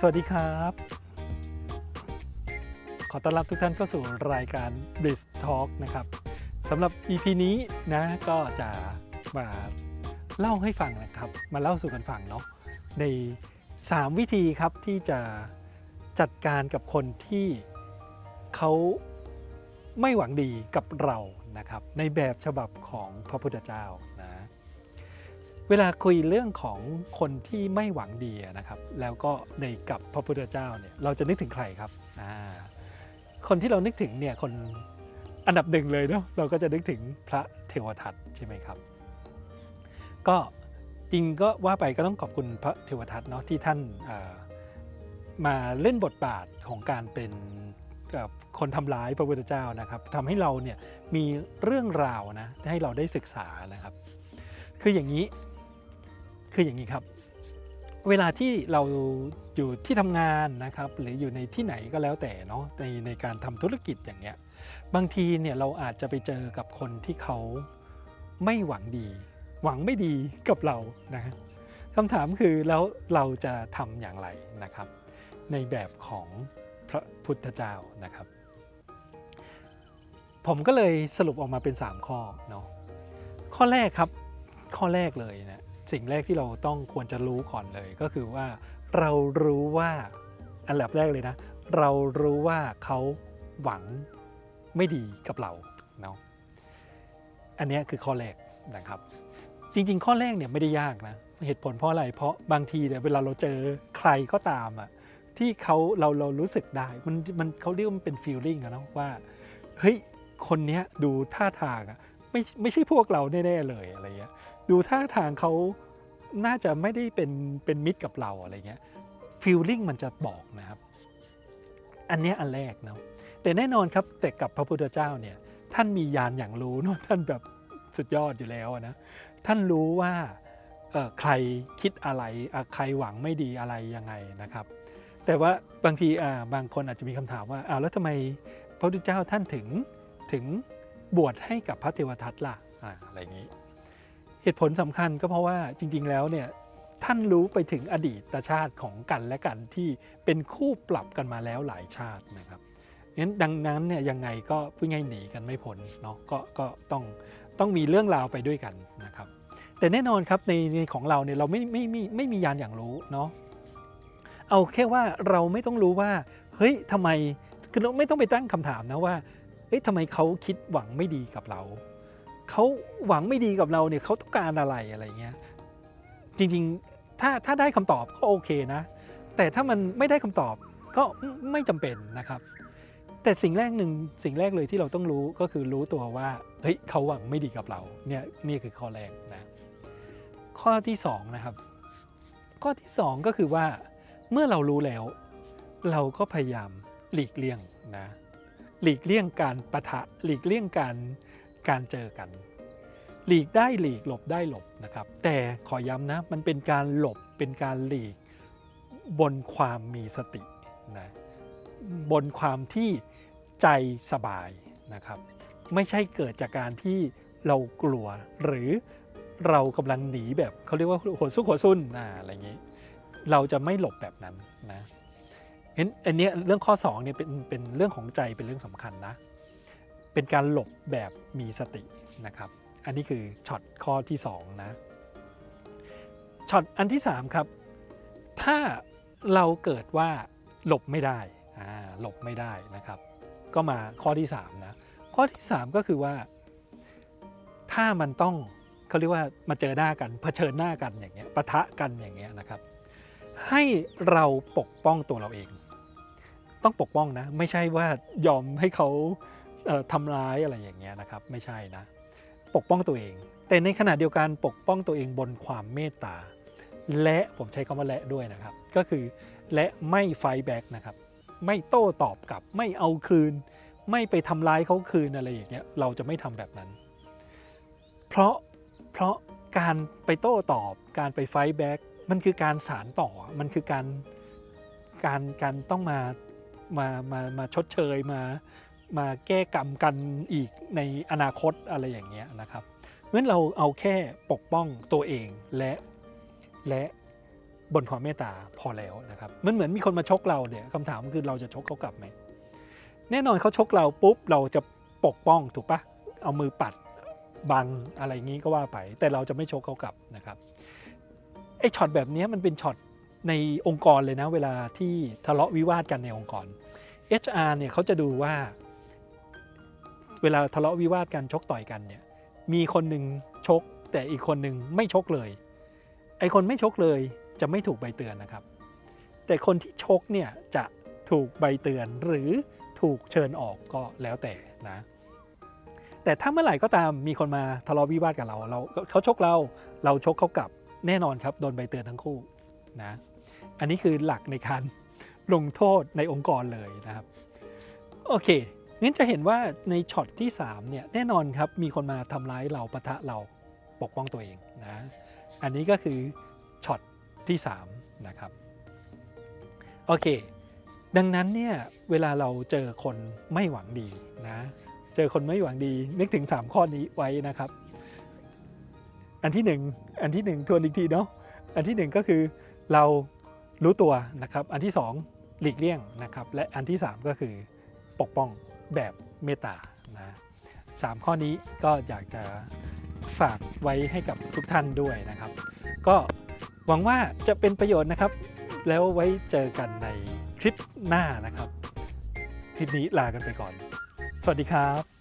สวัสดีครับ ขอต้อนรับทุกท่านเข้าสู่รายการ b r i d g Talk นะครับสำหรับ EP นี้นะก็จะมาเล่าให้ฟังนะครับ มาเล่าสู่กันฟังเนาะใน 3 วิธีครับที่จะจัดการกับคนที่เขาไม่หวังดีกับเรานะครับ ในแบบฉบับของพระพุทธเจ้านะ เวลาคุยเรื่องของคนที่ไม่หวังดีนะครับ แล้วก็ในกับพระพุทธเจ้าเนี่ยเราจะนึกถึงใครครับอ่าคนที่เรานึกถึงเนี่ยคนอันดับหนึ่งเลยเนาะเราก็จะนึกถึงพระเทวทัตใช่ไหมครับ ก็จริงก็ว่าไปก็ต้องขอบคุณพระเทวทัตเนาะที่ท่านมาเล่นบทบาทของการเป็นคนทำร้ายพระพุทธเจ้านะครับทำให้เราเนี่ยมีเรื่องราวนะให้เราได้ศึกษานะครับ คืออย่างนี้ คืออย่างนี้ครับ เวลาที่เราอยู่ที่ทำงานนะครับ หรืออยู่ในที่ไหนก็แล้วแต่เนาะในในการทำธุรกิจอย่างเงี้ยบางทีเนี่ยเราอาจจะไปเจอกับคนที่เขาไม่หวังดี หวังไม่ดีกับเรานะคำถามคือแล้วเราจะทำอย่างไรนะครับ ในแบบของพระพุทธเจ้านะครับ ผมก็เลยสรุปออกมาเป็น 3 ข้อเนาะข้อแรกครับข้อแรกเลยนะ สิ่งแรกที่เราต้องควรจะรู้ก่อนเลยก็คือว่า เรารู้ว่าอันดับแรกเลยนะ เรารู้ว่าเขาหวังไม่ดีกับเราเนาะอันนี้คือข้อแรกนะครับ จริง ๆ ข้อแรกเนี่ยไม่ได้ยากนะเหตุผลเพราะอะไรเพราะบางทีเนี่ยเวลาเราเจอใครก็ตามอะที่เขาเราเรารู้สึกได้มันมันเขาเรียกว่ามันเป็นฟีลลิ่งอะเนาะว่าเฮ้ยคนเนี้ยดูท่าทางอะ ไม่ไม่ใช่พวกเราแน่ๆเลยอะไรเงี้ยดูท่าทางเขาน่าจะไม่ได้เป็นเป็นมิตรกับเราอะไรเงี้ยฟีลลิ่งมันจะบอกนะครับ อันนี้อันแรกเนาะแต่แน่นอนครับแต่กับพระพุทธเจ้าเนี่ยท่านมียานอย่างรู้เนาะท่านแบบสุดยอดอยู่แล้วนะท่านรู้ว่าเออใครคิดอะไรใครหวังไม่ดีอะไรยังไงนะครับ แต่ว่าบางทีอ่าบางคนอาจจะมีคำถามว่าอ้าวแล้วทำไมพระพุทธเจ้าท่านถึงถึง บวชให้กับพระเทวทัตล่ะอ่าอะไรอย่างนี้ เหตุผลสำคัญก็เพราะว่าจริง ๆ แล้วเนี่ยท่านรู้ไปถึงอดีตชาติของกันและกันที่เป็นคู่ปรับกันมาแล้วหลายชาตินะครับงั้นดังนั้นเนี่ยยังไงก็พูดง่ายหนีกันไม่พ้นเนาะก็ก็ต้องต้องมีเรื่องราวไปด้วยกันนะครับ แต่แน่นอนครับในในของเราเนี่ยเราไม่ไม่ไม่ไม่มียานอย่างรู้เนาะเอาแค่ว่าเราไม่ต้องรู้ว่า เฮ้ยทำไมคือเราไม่ต้องไปตั้งคำถามนะว่า เฮ้ยทำไมเขาคิดหวังไม่ดีกับเรา เขาหวังไม่ดีกับเราเนี่ยเขาต้องการอะไรอะไรเงี้ย จริงๆ ถ้าถ้าได้คำตอบก็โอเคนะ แต่ถ้ามันไม่ได้คำตอบก็ไม่จำเป็นนะครับ แต่สิ่งแรกหนึ่งสิ่งแรกเลยที่เราต้องรู้ก็คือรู้ตัวว่า เฮ้ยเขาหวังไม่ดีกับเรา เนี่ยนี่คือข้อแรกนะ ข้อที่สองนะครับ ข้อที่สองก็คือว่า เมื่อเรารู้แล้ว เราก็พยายามหลีกเลี่ยงนะ หลีกเลี่ยงการประทะหลีกเลี่ยงการการเจอกัน หลีกได้หลีกหลบได้หลบนะครับ แต่ขอย้ำนะมันเป็นการหลบเป็นการหลีกบนความมีสตินะบนความที่ใจสบายนะครับ ไม่ใช่เกิดจากการที่เรากลัวหรือเรากำลังหนีแบบเขาเรียกว่าหัวซุกหัวซุนนะอะไรอย่างนี้ เราจะไม่หลบแบบนั้นนะ เห็นอันนี้เรื่องข้อ2เนี่ยเป็นเป็นเรื่องของใจเป็นเรื่องสำคัญนะ เป็นการหลบแบบมีสตินะครับ อันนี้คือช็อตข้อที่2นะช็อตอันที่ 3 ครับ ถ้าเราเกิดว่าหลบไม่ได้หลบไม่ได้นะครับ ก็มาข้อที่3นะข้อที่ 3 ก็คือว่า ถ้ามันต้องเขาเรียกว่ามาเจอหน้ากันเผชิญหน้ากันอย่างเงี้ยปะทะกันอย่างเงี้ยนะครับ ให้เราปกป้องตัวเราเอง ต้องปกป้องนะ ไม่ใช่ว่ายอมให้เขาเอ่อทำร้ายอะไรอย่างเงี้ยนะครับ ไม่ใช่นะ ปกป้องตัวเอง แต่ในขณะเดียวกันปกป้องตัวเองบนความเมตตา และผมใช้คำว่าและด้วยนะครับ ก็คือและไม่ไฟแบ็กนะครับ ไม่โต้ตอบกลับ ไม่เอาคืน ไม่ไปทำร้ายเขาคืนอะไรอย่างเงี้ยเราจะไม่ทำแบบนั้น เพราะเพราะการไปโต้ตอบ การไปไฟแบ็กมันคือการสารต่อมันคือการการการต้องมา มามามาชดเชยมามาแก้กรรมกันอีกในอนาคตอะไรอย่างเงี้ยนะครับเพราะฉะนั้นเราเอาแค่ปกป้องตัวเองและและบนความเมตตาพอแล้วนะครับมันเหมือนมีคนมาชกเราเนี่ยคำถามคือเราจะชกเขากลับไหมแน่นอนเขาชกเราปุ๊บเราจะปกป้องถูกปะเอามือปัดบังอะไรงี้ก็ว่าไป แต่เราจะไม่ชกเขากลับนะครับไอ้ช็อตแบบนี้มันเป็นช็อต ในองค์กรเลยนะเวลาที่ทะเลาะวิวาทกันในองค์กร HR เนี่ยเขาจะดูว่า เวลาทะเลาะวิวาทกันชกต่อยกันเนี่ยมีคนหนึ่งชก แต่อีกคนหนึ่งไม่ชกเลย ไอคนไม่ชกเลยจะไม่ถูกใบเตือนนะครับ แต่คนที่ชกเนี่ยจะถูกใบเตือนหรือถูกเชิญออกก็แล้วแต่นะ แต่ถ้าเมื่อไหร่ก็ตามมีคนมาทะเลาะวิวาทกับเราเราเขาชกเราเราชกเขากลับแน่นอนครับโดนใบเตือนทั้งคู่นะ อันนี้คือหลักในการลงโทษในองค์กรเลยนะครับ โอเคงั้นจะเห็นว่าในช็อตที่3เนี่ยแน่นอนครับมีคนมาทำร้ายเราปะทะเราปกป้องตัวเองนะ อันนี้ก็คือช็อตที่3นะครับ โอเค ดังนั้นเนี่ยเวลาเราเจอคนไม่หวังดีนะ เจอคนไม่หวังดีนึกถึง 3 ข้อนี้ไว้นะครับ อันที่ 1 อันที่ 1 ทวนอีกทีเนาะ อันที่ 1 ก็คือเรา รู้ตัวนะครับ อันที่ 2 หลีกเลี่ยงนะครับ และอันที่ 3 ก็คือปกป้องแบบเมตตานะสามข้อนี้ก็อยากจะฝากไว้ให้กับทุกท่านด้วยนะครับ ก็หวังว่าจะเป็นประโยชน์นะครับ แล้วไว้เจอกันในคลิปหน้านะครับ คลิปนี้ลากันไปก่อน สวัสดีครับ